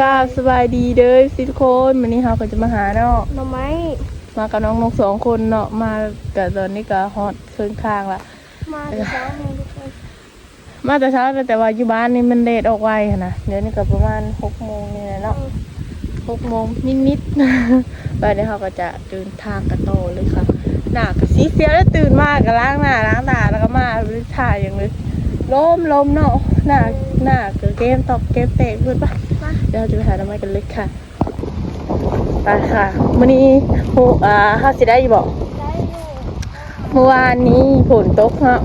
กราบสบายดีเด้อสิทุกคนวันนี้เราก็จะมาหาเนาะหน่อไม้มากับน้องนกสองคนเนาะมากับตอนนี้ก็ฮอตเครื่องข้างละมาแต่เช้าไงทุกคนมาแต่เช้าแต่ว่าอยู่บ้านนี่มันเลทออกไวค่ะนะเดี๋ยวนี้ก็ประมาณหกโมงนี่แหละเนาะหกโมงนิดๆไปเดี๋ยวเราก็จะเดินทางกันโตอเลยค่ะหน้าก็สีเสียวแล้วตื่นมากก็ล้างหน้าล้างตาแล้วก็มาถ่ายอย่างเลยลมลมเนาะหน้าหน้าเกิดเกมตอกเกมเตะพูดปะมา เดี๋ยวเราจะไปหาน้ำมันกันเลยค่ะไปค่ะวันนี้โหอ่าห้าสิได้อยู่บอกได้อยู่เมื่อวานนี้ฝนตกเนาะ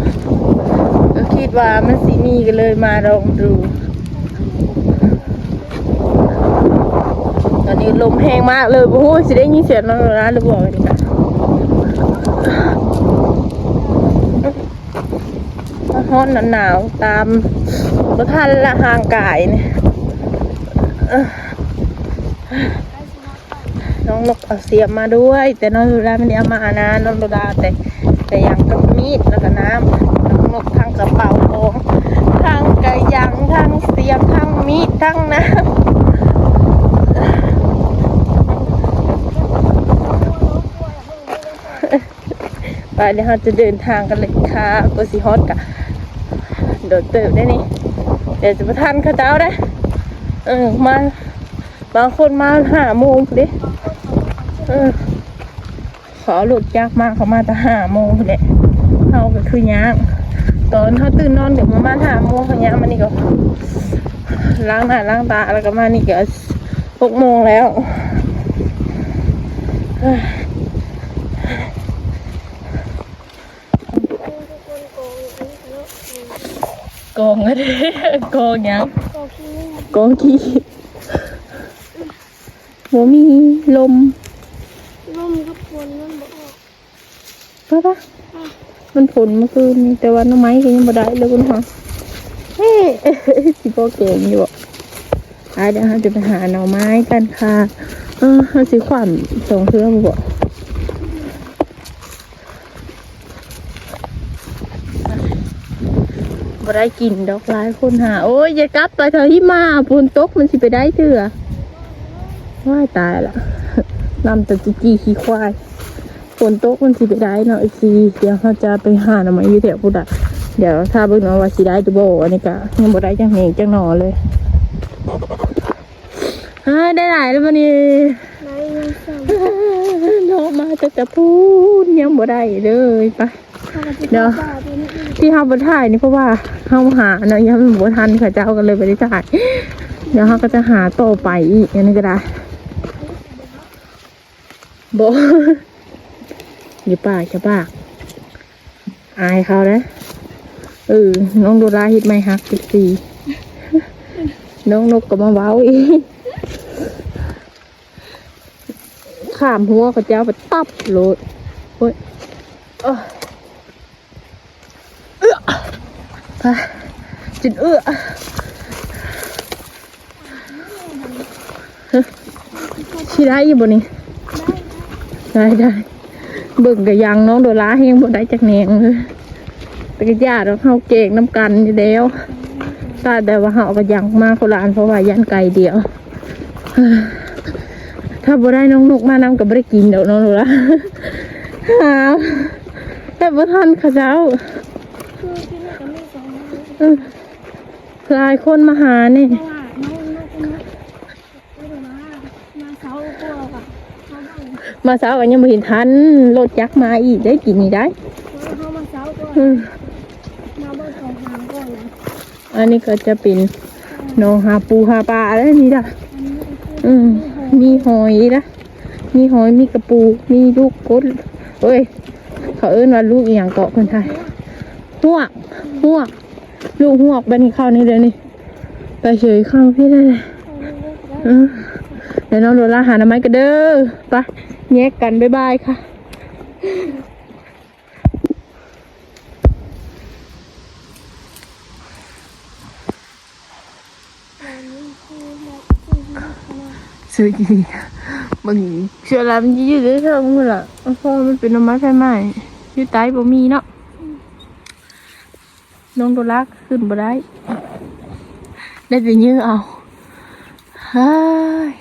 ก็คิดว่ามันสีมีกันเลยมาลองดู ตอนนี้ลมแห้งมากเลยโอ้โหสิได้ยินเสียงนอนร้านหรือบอกเลยนะร้อนหนาวๆตามประทันละห่างกายเนี่ยได้สิมาไป น้องนกเอาเสียมมาด้วย แต่น้องโดาไม่ได้เอามานะน้องโดาแต่ แต่ยังกับมีดแล้วก็น้ำน้องนกทั้งกระเป๋าของทั้งกระยังทั้งเสียมทั้งมีดทั้งน้ำไปเดี๋ยวเราจะเดินทางกันเลยค่ะกสิฮอตกะโดดเติบได้นี่เดี๋ยวจะมาทันข้าเจ้าได้ เออมาบางคนมาห้าโมงดิเออขอหลุดยากมากเขามาแต่ห้าโมงแหละเขาก็คือยางตอนเขาตื่นนอนเดี๋ยวประมาห้าโมงเขายางมานี่ก็ล้างหน้าล้างตาแล้วก็มานี่ก็หกโมงแล้วกคนโกงอันนี้เยอะอืมโกองยัง กงขี้นี่โกงขี้หัวมีลมร่มก็ปวนมันบอกออกปะปะมันฝนเมื่อคืนนี้แต่ว่าหน้ำไม้ก็ยังบ่ได้เลยคุณพ่อเฮ้ยสิโปเก่งอยู่อะอะเดี๋ยวเราจะไปหาหน่อไม้กันค่ะ เออเราสิขวัญสองเครื่องบ่ บ่ได้กินดอกหลายคนหาโอ้ยอย่ากลับไปเถอะที่มาฝนตกมันสิไปได้เถื่อว่ายตายละนำแต่จีจีขี้ควายฝนตกมันสิไปได้เนาะไอซีเดี๋ยวเขาจะไปหาหน่อไม้อยู่แถวพุทธะเดี๋ยวถ้าเบิ่งเนาะว่าสิได้จะโบอันนี้ก็ยังบ่ได้จังเหงจังหนอเลยอ่าได้หลายแล้ววันนี้ไหนยังสั่งเนาะมาจะจะพูดยังบ่ได้เลยไปข้าพ เดี๋ยวที่เฮาบ่ถ่ายนี่เพราะว่าเฮาหาเนาะยังบ่ทันค่ะเจ้ากันเลยบ่ได้ถ่าย เดี๋ยวเฮาก็จะหาต่อไปอีกอันนี้ก็ได้บ่อยู่ป่าชะปากอายเขานะเออน้องโดราฮิตไม่ฮักสิบสี่น้องนกก็มาเว้าอีกข้ามหัวเขาเจ้าไปตับโลดโอ้ยเอ้อเอื้อไป จินเอื้อชิได้อยู่บนนี้ได้ได้เบิ่งกับยังน้องโดราให้ยังบ่ได้จากแหนงเลยแต่ก็ญาติเราเข้าเก่งน้ำกันอยู่แล้วตาแต่ว่าเขาก็ยังมาโคราณเพราะว่ายันไก่เดียว ถ้าบ่ได้น้องนกมานำกับบ่ได้กินเดี๋ยวน้องโดราหาวแต่บ่ทันเขาเจ้า หลายคนมาหานี่เพราะว่าน้องนกนกไม่ได้มามาเช้าพวกอะเขาบ้างมาเช้ากันยังบ่เห็นทันรถจักรมาอีกได้กินนี่ได้แล้วเขามาเช้าก่อนอืมมาเบิ่งของทางก่อนนะอันนี้ก็จะเป็นหนองหาปูหาปลาแล้วนี่ล่ะ อันนี้ก็คืออืมมีหอยนะ มีหอย มีกระปู มีลูกกดเอ้ย เขาเอิ้นว่าลูกอหย่างเกาะคนไทยหวกหวก ลูกหวกบันนี้เข้านี่เลยนี่ไปเฉยเข้าพี่ได้เลยเดี๋ยวน้องโดนล่าหาน้ำไม้กันเด้อไปแยกกันบ๊ายบายค่ะซื้อจริงๆบางเชื่อแล้วมันยืดได้เท่ามึงล่ะเพราะว่ามันเป็นน้ำไม้ไฟไหม้ยืดไตบ่มีเนาะ น้องโดรักขึ้นบ่ได้ ได้แต่ยื้อเอาฮ้ย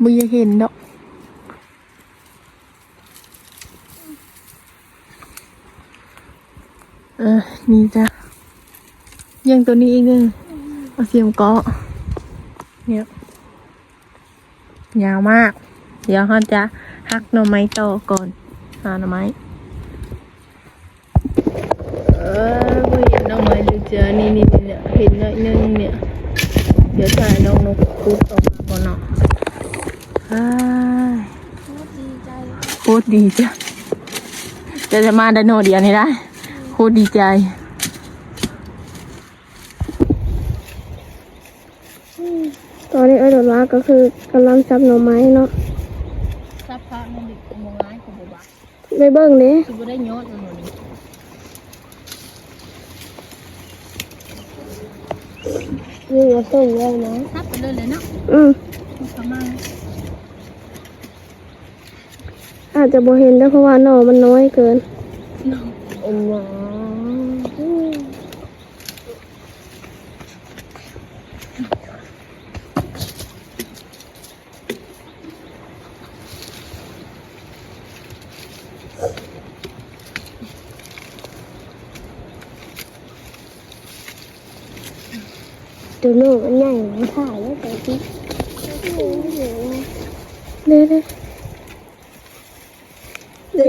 มึงยังเห็นดอกเออ นี่จ้ะยังตัวนี้อีกหนึงเอาเสียมเกาะเนี่ยยาวมาก เดี๋ยวเขาจะหักหน่อไม้ต่อก่อนหาหน่อไม้ เออบ่เห็นหน่อไม้ เลยจ้ะนี่นี่นี่เนี่ยเห็นหน่อยนึงเนี่ย เดี๋ยวถ่ายน้องนกคุดออกมาก่อนเนาะอ้ายดีใจโคตรดีจ้ะจะจะมาไดโนเดียวนี้ได้โคตรดีใจตอนนี้ไอ้ดอกรักก็คือกำลังซับหน่อไม้เนาะซับพามันดิโมงร้ายของบัวไปเบิ่งเด้คือบ่ได้ยอดเลย นูนี่นี่ก็ส่งแล้วนะซับไปเลยเลยเนาะอืมประมาณอาจจะบ่เห็นได้เพราะว่าหน่อมันน้อยเกินอมหวาน ตัวโน่มันใหญ่มันถ่ายแล้วแต่ที่เด้เด้เด้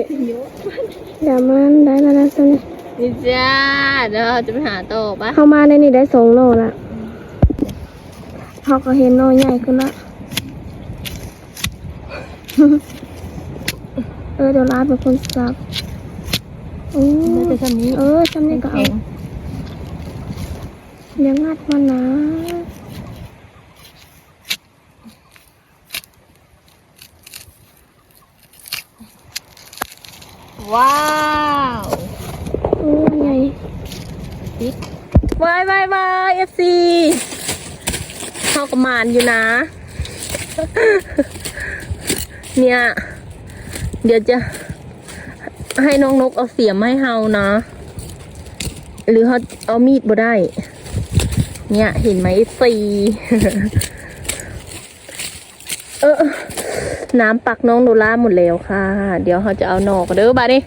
เดี๋ยวมันได้แล้วนะตอนนี้นี่จ้าเดี๋ยวเราจะไปหาโตปะเข้ามาในนี่ได้สองโน่ละเขาก็เห็นโน่ใหญ่ขึ้นละเออเดี๋ยวร้านเป็นคนซับโอ้น่าจะทำนี้เออจำนี่ก็เอา เลี้ยงงัดมานะว้าวโอ้ใหญ่บายบายบายเอฟซีเข้ากระมานอยู่นะ เนี่ย เดี๋ยวจะ ให้น้องนกเอาเสียมให้เฮานะ หรือเขาเอามีดบ่ได้ เนี่ยเห็นไหมสีเออ น้ำปักน้องโดล่าหมดแล้วค่ะ เดี๋ยวเขาจะเอาหนอกเด้อบานี้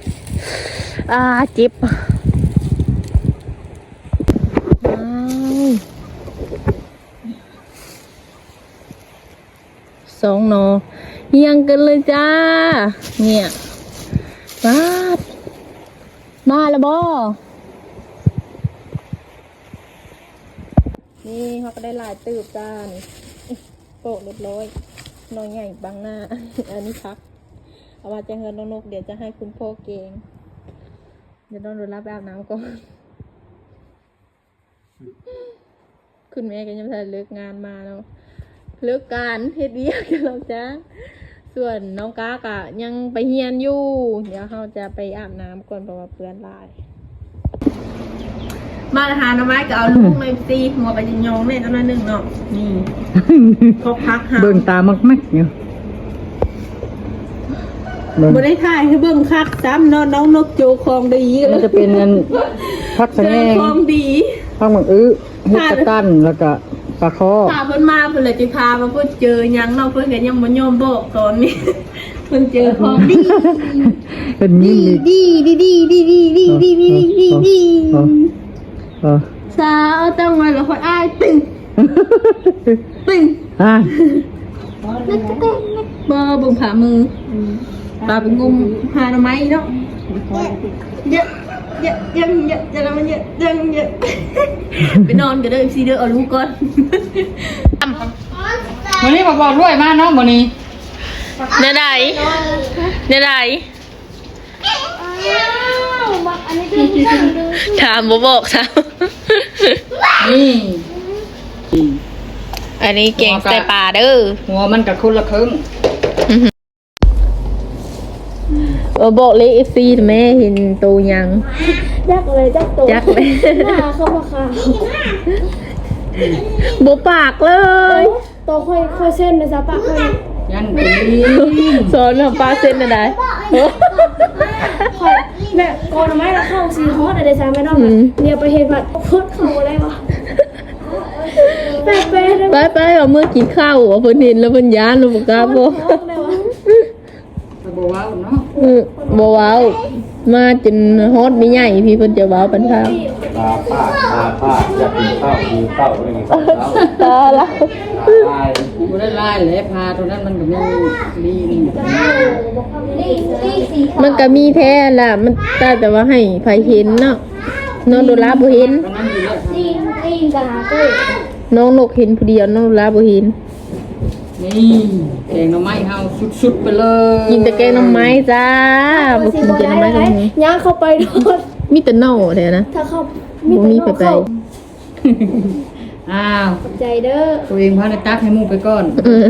อ่าจิบว้าสองหนอเรียงกันเลยจ้า เนี่ยว้ามาแล้วบ นี่เขาก็ได้ลายตืบจ้านี่โปะเรียบร้อยน้องใหญ่บังหน้า อันนี้พัก เอามาแจ้งเงินน้องนกเดี๋ยวจะให้คุณพ่อเกง เดี๋ยวน้องรับอาบน้ำก่อน คุณแม่ก็ยังไม่ทันเลิกงานมาเนาะเลิกการเฮ็ดเวียกกันแล้วจ้าส่วนน้องกากะยังไปเฮียนอยู่ เดี๋ยวเราจะไปอาบน้ำก่อนเพราะว่าเพื่อนลาย มาหาหน่อไม้ก็เอาลูกเลยตีหัวไปยิงยองเนี่ยตั้งนั้นหนึ่งเนาะนี่พกพักหาเบิ่งตามักมักๆอยู่เบิ่งบ่ได้ถ่ายให้เบิ่งคักซ้ำเนาะน้องนกโจคองดีกัมันจะเป็นอันพักสะเจแงองคองดีพักมังอื้อเฮ็ดตะกั้นแล้วก็ปลาคอพาเพิ่นมาเพิ่นเลยจะพามาเพิ่นเจอหยังเนาะเพิ่นก็ยังบ่ยอมบอกตอนนี้เพิ่นเจอของดีเป็นยิ้มดีดีดีดีดีดีดีดีดี ดีดีเออสาวต้องมาแล้วค่อยอ้ายตึงตึงอะบ่เบิ่งผ่ามือปลาไปงมหาหน่อไม้เนาะเยอะเยอะยังเยอะจะแล้วมันเยอะยังเยอะไปนอนกันเด้อซีเด้อเอาลูกก่อนวันนี้บอกบอกด้วยมาเนาะมื้อนี้เนื้อใดเนื้อใด อันนี้คือสั่งดูถามบ่บอกซะนี่อันนี้เก่งใส่ปลาเด้อหัวมันก็คนละครึ่งบ่บอกเลย FC แม่เห็นโตยังจักเลยจักตัวจักเลยหน้าเขาบอกค่ะบ่ปากเลยตัวค่อยค่อยเส้นนะจ๊ะปะค่อย ยันดีสอนว่าปลาเส้นอะไรค่อยแม่ก่อนไม้ละเข้าซีฮอตอะไรจ้าไม่ต้องอืมเดี๋ยวไปเห็นว่าโคตรเขาอะไรวะแปะแปะได้ไปไปเอาเมื่อกินข้าวอะเพิ่นเห็นแล้วเพิ่นย้านแล้วบ่กล้าบ่เลยวะไปบอกว่าเนาะเออบ่เว้า มาจนฮอดมีใหญ่พี่เพิ่นจะเว้าปันทางตาป้าตาป้าอยากกินข้าวกินข้าวไม่กินข้าวแล้วตาละตายบ่ได้ลายแหละพาตัวนั้นมันก็มีลีนมันก็มีแท้ล่ะ มันตาแต่ว่าให้ไผเห็นเนาะน้องโดราบ่เห็นก็นั่งอยู่แล้วลีนลีนกับหาตุ้ยน้องนกเห็นผู้เดียวน้องโดราบ่เห็น นี่แกงหน่อไม้เฮาสุดๆไปเลยกินแต่แกงหน้ำไม้จ้าบ่กินแกงหน้ำไม้กับหมูย่างเข้าไปโดนมีแต่เน่าแท้นะ ถ้าเข้าบ่มีไปไป อ้าวใจเด้อตัวเองพาในตักให้หมูไปก่อนเออ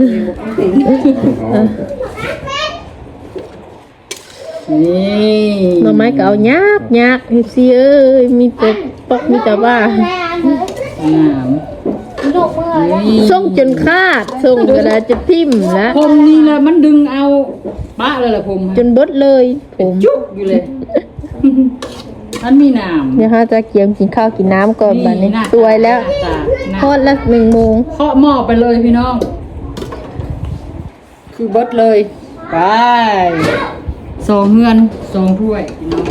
นี่หน่อไม้ก็เอายากยากเฮ็ดสิเอ้ยมีแต่ปอกมีแต่ว่าน้ห นกเมื่อำนี่ส่งจนคาดส่งก็ได้จะทิ่มแล้วผมนี่แหละมันดึงเอาปะเลยล่ะผมจนเบิดเลยผมจุกอยู่เลยมันมีน้ำเดี๋ยวฮาจะเกียมกินข้าวกินน้ำก่อนบัดนี้หน้าสวยแล้วหน้าตาทอดละหนึ่งโมงเคาะหม้อไปเลยพี่น้อง คือเบิดเลยไปสองเฮือนสองถ้วยพี่น้อง